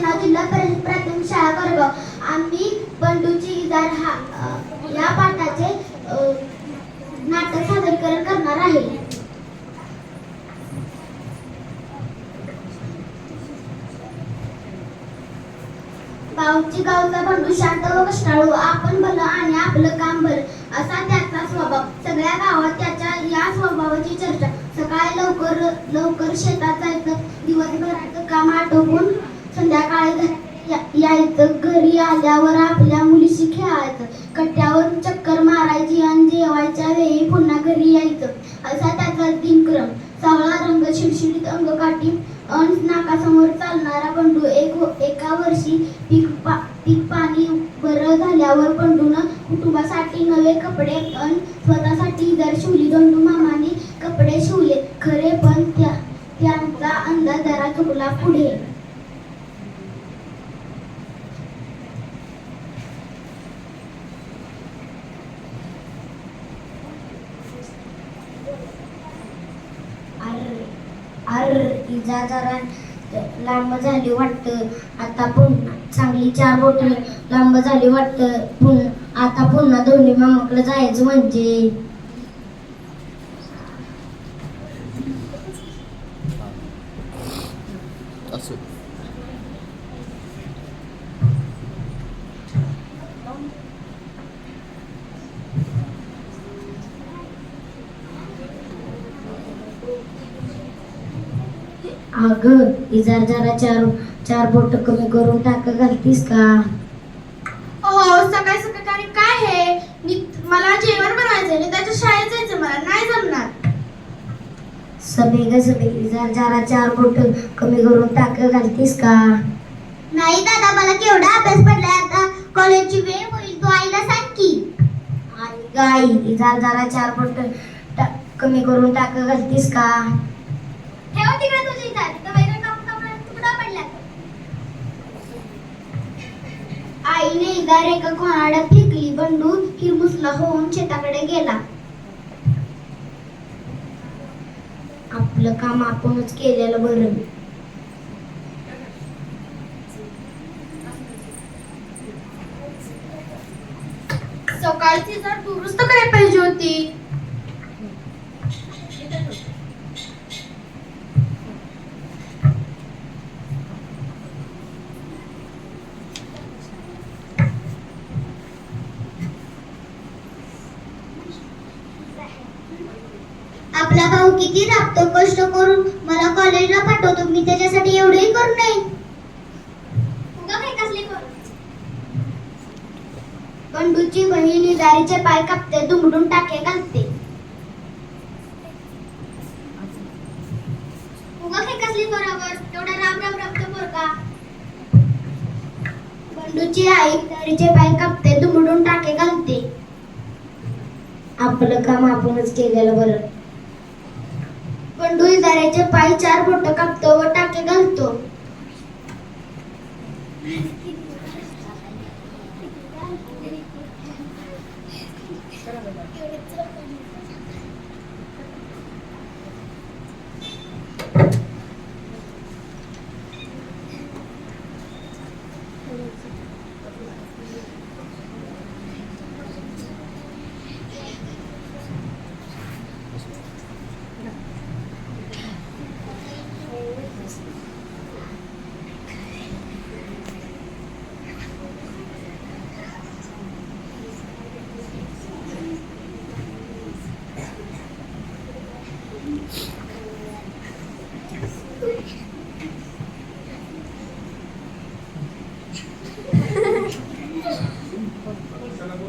माझे जिल्हा परिषद प्राथमिक शाळा वर्ग. आम्ही बंडूची इजार हा या पाठाचे नाटक सादरीकरण करणार आहे. गावची गावचा बंडू शांत व कष्टाळू आपण भलं आणि आपलं काम भलं असा त्याचा स्वभाव. सगळ्या गावात त्याच्या या स्वभावाची चर्चा. सकाळी लवकर लवकर शेतात जायचं दिवसभराचं काम आटोपून यायचं. घरी आल्यावर आपल्या मुलीशी खेळायचं. कट्ट्यावर चक्कर मारायची आणि जेवायच्या वेळी पुन्हा घरी यायचं. असा त्याचा दिनक्रम. सावळा रंग शिडशिडीत अंगकाठी अन नाकासमोर चालणारा पंडू एक एका वर्षी पीक पा पीक पाणी बरं झाल्यावर पंडून कुटुंबासाठी नवे कपडे अन स्वतःसाठी जर शिवली बंडू मामाने कपडे शिवले खरे पण त्या त्यांचा अंदाज जरा चुकला पुढे अरे अर इजा जरा लांब झाली वाटतं. आता पुन्हा चांगली चार बोट लांब झाली वाटतं. पुन्हा आता पुन्हा दोन्ही मामाकडे जायचं म्हणजे. असं. अगं इजार जरा चार चार बोट कमी करून टाक घालतीस का? हो सकाळी सकाळी काय आहे मी मला जेवण बनवायचं आणि त्याच्या शाळेत जायचं मला नाही जमणार. सगळे ग सगळे इजार जरा चार बोट कमी करून टाक घालतीस का? नाही दादा मला केवढा अभ्यास पडलाय आता. कॉलेजची वेळ होईल तू आईला सांग की. आणि गाई इजार जरा चार बोट कमी करून टाक घालतीस का? ठेव तिकडे तुझी इथं आईने इजार एका कोणाड्यात फेकली बंडू हिरमुसला होऊन शेताकडे गेला. आपलं काम आपणच केलेलं बरं. सकाळची जर दुरुस्त करायला पाहिजे होती आपला भाऊ किती राबतो कष्ट करून मला कॉलेजला पाठवतो. मी त्याच्यासाठी एवढंही करू नये. बंडूची बहीण इजारीचे पाय कापते दुमडून टाके घालते. एवढा बंडूची आई इजारीचे पाय कापते दुमडून टाके घालते. आपलं काम आपणच केलेलं बरं. बंडू पाय चार बोट कापतो व टाके घालतो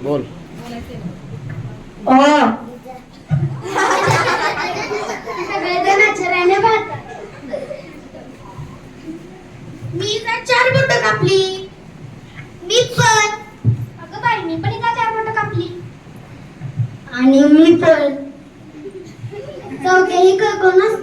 बोल. मी तर चार बोट कापली? मी पण. अगं बाई मी पण इथं चार बोट कापली. आणि मी पण. चौघेही कळकळून